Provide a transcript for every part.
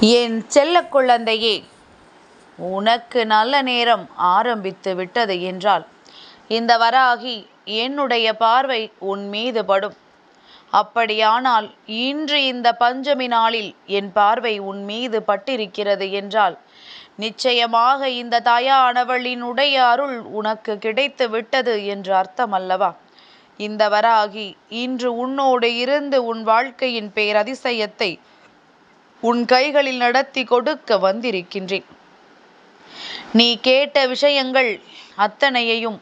என் செல்ல குழந்தையே உனக்கு நல்ல நேரம் ஆரம்பித்து விட்டது என்றால் இந்த வராகி என்னுடைய பார்வை உன் மீது படும். அப்படியானால் இன்று இந்த பஞ்சமி நாளில் என் பார்வை உன் மீது பட்டிருக்கிறது என்றால் நிச்சயமாக இந்த தாயானவளினுடைய அருள் உனக்கு கிடைத்து விட்டது என்று அர்த்தம் அல்லவா இந்த வராகி இன்று உன்னோடு இருந்து உன் வாழ்க்கையின் பேரதிசயத்தை உன் கைகளில் நடத்தி கொடுக்க வந்திருக்கின்றேன். நீ கேட்ட விஷயங்கள் அத்தனையையும்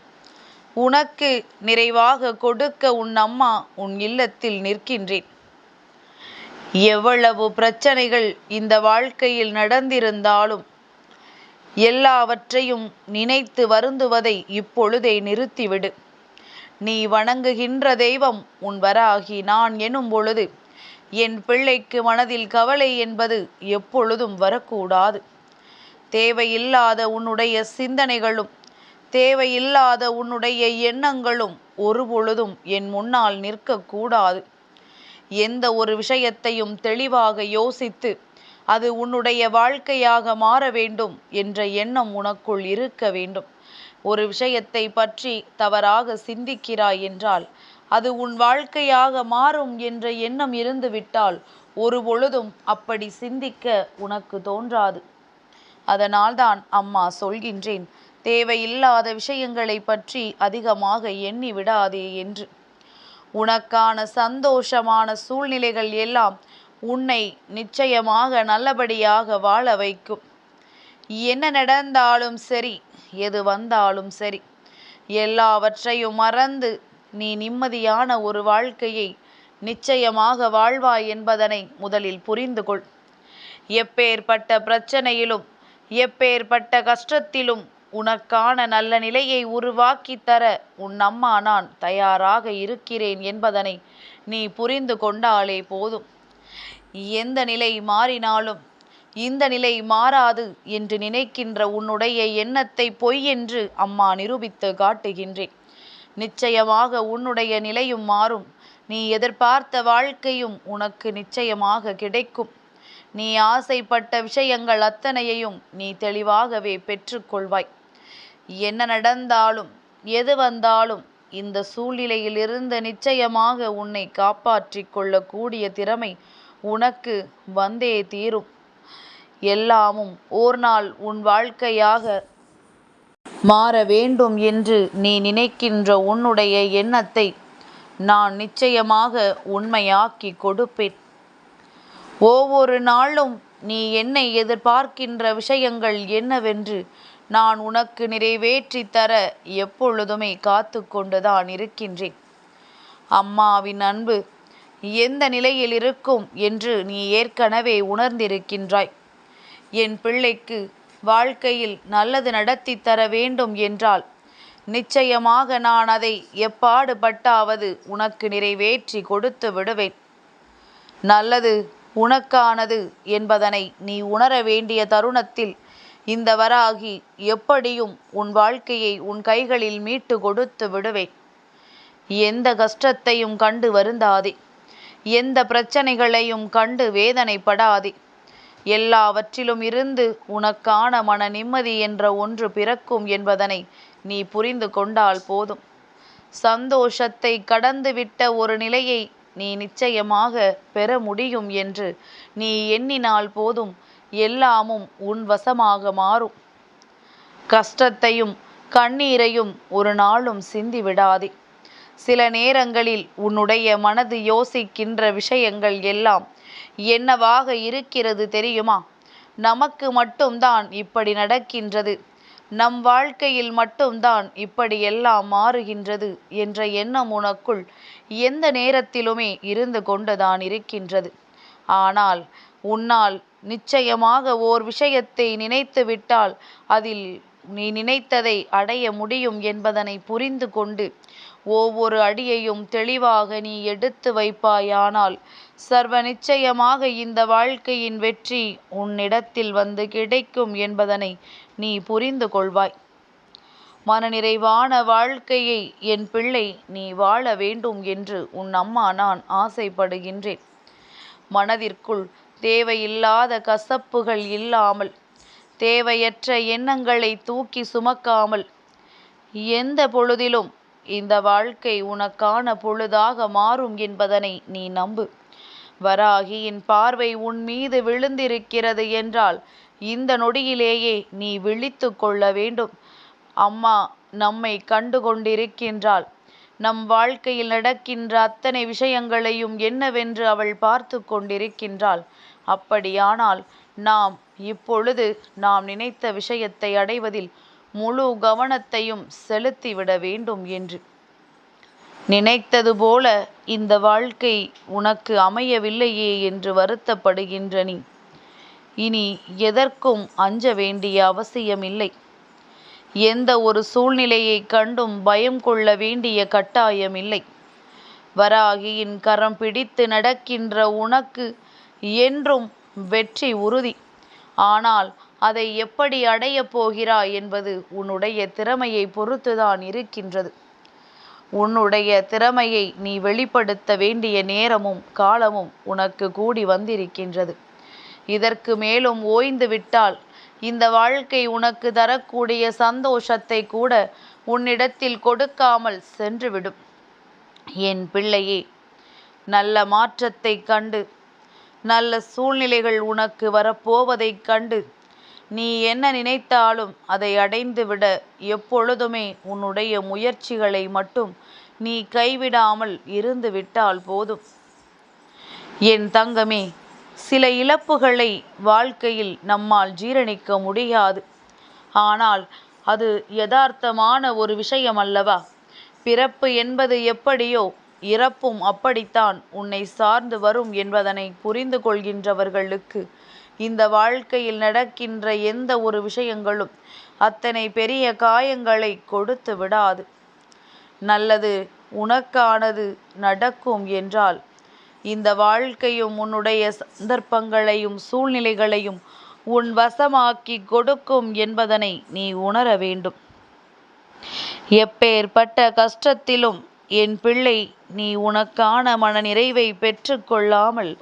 உனக்கு நிறைவாக கொடுக்க உன் அம்மா உன் இல்லத்தில் நிற்கின்றேன். எவ்வளவு பிரச்சனைகள் இந்த வாழ்க்கையில் நடந்திருந்தாலும் எல்லாவற்றையும் நினைத்து வருந்துவதை இப்பொழுதே நிறுத்திவிடு. நீ வணங்குகின்ற தெய்வம் உன் வராகி. நான் எனும் பொழுது என் பிள்ளைக்கு மனதில் கவலை என்பது எப்பொழுதும் வரக்கூடாது. தேவையில்லாத உன்னுடைய சிந்தனைகளும் தேவையில்லாத உன்னுடைய எண்ணங்களும் ஒருபொழுதும் என் முன்னால் நிற்கக்கூடாது. எந்த ஒரு விஷயத்தையும் தெளிவாக யோசித்து அது உன்னுடைய வாழ்க்கையாக மாற வேண்டும் என்ற எண்ணம் உனக்குள் இருக்க வேண்டும். ஒரு விஷயத்தை பற்றி தவறாக சிந்திக்கிறாய் என்றால் அது உன் வாழ்க்கையாக மாறும் என்ற எண்ணம் இருந்துவிட்டால் ஒரு பொழுதும் அப்படி சிந்திக்க உனக்கு தோன்றாது. அதனால்தான் அம்மா சொல்கின்றேன் தேவையில்லாத விஷயங்களை பற்றி அதிகமாக எண்ணி விடாதே என்று. உனக்கான சந்தோஷமான சூழ்நிலைகள் எல்லாம் உன்னை நிச்சயமாக நல்லபடியாக வாழ வைக்கும். என்ன நடந்தாலும் சரி எது வந்தாலும் சரி எல்லாவற்றையும் மறந்து நீ நிம்மதியான ஒரு வாழ்க்கையை நிச்சயமாக வாழ்வாய் என்பதனை முதலில் புரிந்து கொள். எப்பேற்பட்ட பிரச்சனையிலும் எப்பேற்பட்ட கஷ்டத்திலும் உனக்கான நல்ல நிலையை உருவாக்கி தர உன் அம்மா நான் தயாராக இருக்கிறேன் என்பதனை நீ புரிந்து கொண்டாலே போதும். எந்த நிலை மாறினாலும் இந்த நிலை மாறாது என்று நினைக்கின்ற உன்னுடைய எண்ணத்தை பொய் என்று அம்மா நிரூபித்து காட்டுகின்றேன். நிச்சயமாக உன்னுடைய நிலையும் மாறும். நீ எதிர்பார்த்த வாழ்க்கையும் உனக்கு நிச்சயமாக கிடைக்கும். நீ ஆசைப்பட்ட விஷயங்கள் அத்தனையையும் நீ தெளிவாகவே பெற்றுக்கொள்வாய். என்ன நடந்தாலும் எது வந்தாலும் இந்த சூழ்நிலையிலிருந்து நிச்சயமாக உன்னை காப்பாற்றிக் கொள்ளக்கூடிய திறமை உனக்கு வந்தே தீரும். எல்லாமும் ஓர் நாள் உன் வாழ்க்கையாக மாற வேண்டும் என்று நீ நினைக்கின்ற உன்னுடைய எண்ணத்தை நான் நிச்சயமாக உண்மையாக்கி கொடுப்பேன். ஒவ்வொரு நாளும் நீ என்னை எதிர்பார்க்கின்ற விஷயங்கள் என்னவென்று நான் உனக்கு நிறைவேற்றி தர எப்பொழுதுமே காத்து கொண்டுதான் இருக்கின்றேன். அம்மாவின் அன்பு எந்த நிலையில் இருக்கும் என்று நீ ஏற்கனவே உணர்ந்திருக்கின்றாய். என் பிள்ளைக்கு வாழ்க்கையில் நல்லது நடத்தி தர வேண்டும் என்றால் நிச்சயமாக நான் அதை எப்பாடுபட்டாவது உனக்கு நிறைவேற்றி கொடுத்து விடுவேன். நல்லது உனக்கானது என்பதனை நீ உணர வேண்டிய தருணத்தில் இந்த வராகி எப்படியும் உன் வாழ்க்கையை உன் கைகளில் மீட்டு கொடுத்து விடுவேன். எந்த கஷ்டத்தையும் கண்டு வருந்தாதே. எந்த பிரச்சனைகளையும் கண்டு வேதனைப்படாதே. எல்லாவற்றிலும் இருந்து உனக்கான மன நிம்மதி என்ற ஒன்று பிறக்கும் என்பதனை நீ புரிந்து கொண்டால் போதும். சந்தோஷத்தை கடந்துவிட்ட ஒரு நிலையை நீ நிச்சயமாக பெற முடியும் என்று நீ எண்ணினால் போதும் எல்லாமும் உன் வசமாக மாறும். கஷ்டத்தையும் கண்ணீரையும் ஒரு நாளும் சிந்தி விடாதே. சில நேரங்களில் உன்னுடைய மனது யோசிக்கின்ற விஷயங்கள் எல்லாம் என்னவாக இருக்கிறது தெரியுமா? நமக்கு மட்டும்தான் இப்படி நடக்கின்றது. நம் வாழ்க்கையில் மட்டும்தான் இப்படி எல்லாம் மாறுகின்றது என்ற எண்ணம் உனக்குள் எந்த நேரத்திலுமே இருந்து கொண்டுதான் இருக்கின்றது. ஆனால் உன்னால் நிச்சயமாக ஓர் விஷயத்தை நினைத்து விட்டால் அதில் நீ நினைத்ததை அடைய முடியும் என்பதனை புரிந்து கொண்டு ஒவ்வொரு அடியையும் தெளிவாக நீ எடுத்து வைப்பாயானால் சர்வ நிச்சயமாக இந்த வாழ்க்கையின் வெற்றி உன்னிடத்தில் வந்து கிடைக்கும் என்பதனை நீ புரிந்து கொள்வாய். மனநிறைவான வாழ்க்கையை என் பிள்ளை நீ வாழ வேண்டும் என்று உன் அம்மா நான் ஆசைப்படுகின்றேன். மனதிற்குள் தேவையில்லாத கசப்புகள் இல்லாமல் தேவையற்ற எண்ணங்களை தூக்கி சுமக்காமல் எந்த பொழுதிலும் இந்த வாழ்க்கை உனக்கான பொழுதாக மாறும் என்பதனை நீ நம்பு. வராகியின் பார்வை உன் மீது விழுந்திருக்கிறது என்றால் இந்த நொடியிலேயே நீ விழித்து கொள்ள வேண்டும். அம்மா நம்மை கண்டு கொண்டிருக்கின்றாள் நம் வாழ்க்கையில் நடக்கின்ற அத்தனை விஷயங்களையும் என்னவென்று அவள் பார்த்து கொண்டிருக்கின்றாள். அப்படியானால் நாம் இப்பொழுது நாம் நினைத்த விஷயத்தை அடைவதில் முழு கவனத்தையும் செலுத்திவிட வேண்டும் என்று. நினைத்தது போல இந்த வாழ்க்கை உனக்கு அமையவில்லையே என்று வருத்தப்படுகின்ற நீ. இனி எதற்கும் அஞ்ச வேண்டிய அவசியமில்லை. எந்த ஒரு சூழ்நிலையை கண்டும் பயம் கொள்ள வேண்டிய கட்டாயமில்லை. வராகியின் கரம் பிடித்து நடக்கின்ற உனக்கு என்றும் வெற்றி உறுதி. ஆனால் அதை எப்படி அடையப் போகிறாய் என்பது உன்னுடைய திறமையை பொறுத்துதான் இருக்கின்றது. உன்னுடைய திறமையை நீ வெளிப்படுத்த வேண்டிய நேரமும் காலமும் உனக்கு கூடி வந்திருக்கின்றது. இதற்கு மேலும் ஓய்ந்து விட்டால் இந்த வாழ்க்கை உனக்கு தரக்கூடிய சந்தோஷத்தை கூட உன்னிடத்தில் கொடுக்காமல் சென்றுவிடும். என் பிள்ளையே நல்ல மாற்றத்தை கண்டு நல்ல சூழ்நிலைகள் உனக்கு வரப்போவதைக் கண்டு நீ என்ன நினைத்தாலும் அதை அடைந்துவிட எப்பொழுதுமே உன்னுடைய முயற்சிகளை மட்டும் நீ கைவிடாமல் இருந்து விட்டால் போதும். என் தங்கமே சில இழப்புகளை வாழ்க்கையில் நம்மால் ஜீரணிக்க முடியாது. ஆனால் அது யதார்த்தமான ஒரு விஷயம் அல்லவா பிறப்பு என்பது எப்படியோ இறப்பும் அப்படித்தான் உன்னை சார்ந்து வரும் என்பதனை புரிந்து கொள்கின்றவர்களுக்கு இந்த வாழ்க்கையில் நடக்கின்ற எந்த ஒரு விஷயங்களும் அத்தனை பெரிய காயங்களை கொடுத்து விடாது. நல்லது உனக்கானது நடக்கும் என்றால் இந்த வாழ்க்கையும் உன்னுடைய சந்தர்ப்பங்களையும் சூழ்நிலைகளையும் உன் வசமாக்கி கொடுக்கும் என்பதனை நீ உணர வேண்டும். எப்பேற்பட்ட கஷ்டத்திலும் என் பிள்ளை நீ உனக்கான மனநிறைவை பெற்றுக்கொள்ளாமல்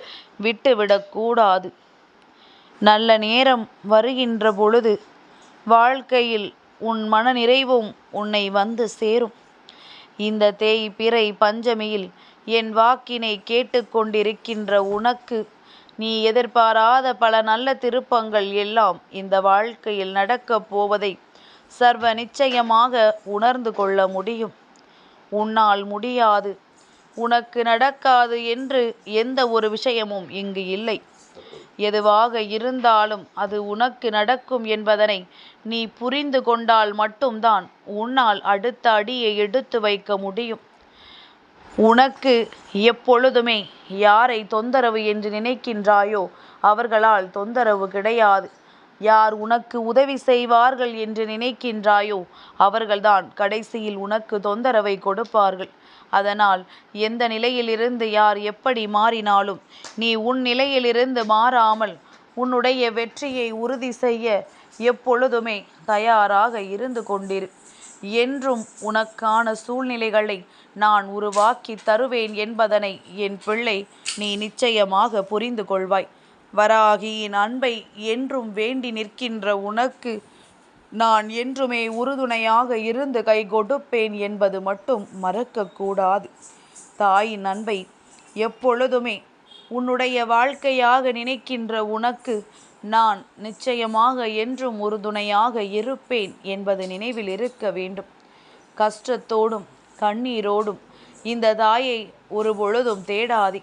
விட்டுவிடக்கூடாது நல்ல நேரம் வருகின்ற பொழுது வாழ்க்கையில் உன் மனநிறைவும் உன்னை வந்து சேரும். இந்த தேய் பிறை பஞ்சமியில் என் வாக்கினை கேட்டுக்கொண்டிருக்கின்ற உனக்கு நீ எதிர்பாராத பல நல்ல திருப்பங்கள் எல்லாம் இந்த வாழ்க்கையில் நடக்கப் போவதை சர்வ நிச்சயமாக உணர்ந்து கொள்ள முடியும். உன்னால் முடியாது. உனக்கு நடக்காது என்று எந்த ஒரு விஷயமும் இங்கு இல்லை. எதுவாக இருந்தாலும் அது உனக்கு நடக்கும் என்பதனை நீ புரிந்து கொண்டால் மட்டும்தான் உன்னால் அடுத்த அடியை எடுத்து வைக்க முடியும். உனக்கு எப்பொழுதுமே யாரை தொந்தரவு என்று நினைக்கின்றாயோ அவர்களால் தொந்தரவு கிடையாது. யார் உனக்கு உதவி செய்வார்கள் என்று நினைக்கின்றாயோ அவர்கள்தான் கடைசியில் உனக்கு தொந்தரவை கொடுப்பார்கள். அதனால் எந்த நிலையிலிருந்து யார் எப்படி மாறினாலும் நீ உன் நிலையிலிருந்து மாறாமல் உன்னுடைய வெற்றியை உறுதி செய்ய எப்பொழுதுமே தயாராக இருந்து கொண்டிரு. என்றும் உனக்கான சூழ்நிலைகளை நான் உருவாக்கி தருவேன் என்பதனை என் பிள்ளை நீ நிச்சயமாக புரிந்து கொள்வாய். வராகியின் அன்பை என்றும் வேண்டி நிற்கின்ற உனக்கு நான் என்றுமே உறுதுணையாக இருந்து கை கொடுப்பேன் என்பது மட்டும் மறக்கக்கூடாது. தாயின் அன்பை எப்பொழுதுமே உன்னுடைய வாழ்க்கையாக நினைக்கின்ற உனக்கு நான் நிச்சயமாக என்றும் உறுதுணையாக இருப்பேன் என்பது நினைவில் இருக்க வேண்டும். கஷ்டத்தோடும் கண்ணீரோடும் இந்த தாயை ஒரு பொழுதும் தேடாதே.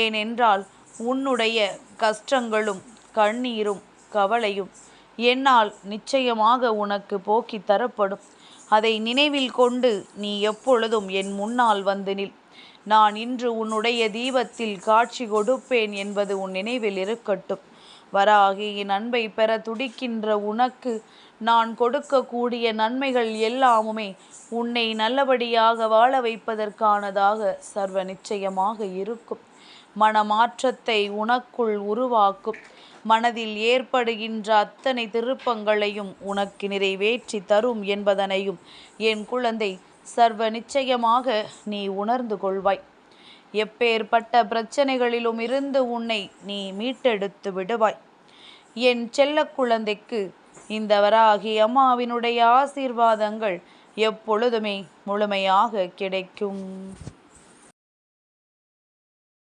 ஏனென்றால் உன்னுடைய கஷ்டங்களும் கண்ணீரும் கவலையும் என்னால் நிச்சயமாக உனக்கு போக்கி தரப்படும். அதை நினைவில் கொண்டு நீ எப்பொழுதும் என் முன்னால் வந்து நில். நான் இன்று உன்னுடைய தீபத்தில் காட்சி கொடுப்பேன் என்பது உன் நினைவில் இருக்கட்டும். வராகி என் அன்பை பெற துடிக்கின்ற உனக்கு நான் கொடுக்கக்கூடிய நன்மைகள் எல்லாமுமே உன்னை நல்லபடியாக வாழ வைப்பதற்கானதாக சர்வ நிச்சயமாக இருக்கும். மனமாற்றத்தை உனக்குள் உருவாக்கும். மனதில் ஏற்படுகின்ற அத்தனை திருப்பங்களையும் உனக்கு நிறைவேற்றி தரும் என்பதனையும் என் குழந்தை சர்வ நிச்சயமாக நீ உணர்ந்து கொள்வாய். எப்பேற்பட்ட பிரச்சனைகளிலும் இருந்து உன்னை நீ மீட்டெடுத்து விடுவாய். என் செல்ல குழந்தைக்கு இந்த வராகி அம்மாவினுடைய ஆசீர்வாதங்கள் எப்பொழுதுமே முழுமையாக கிடைக்கும்.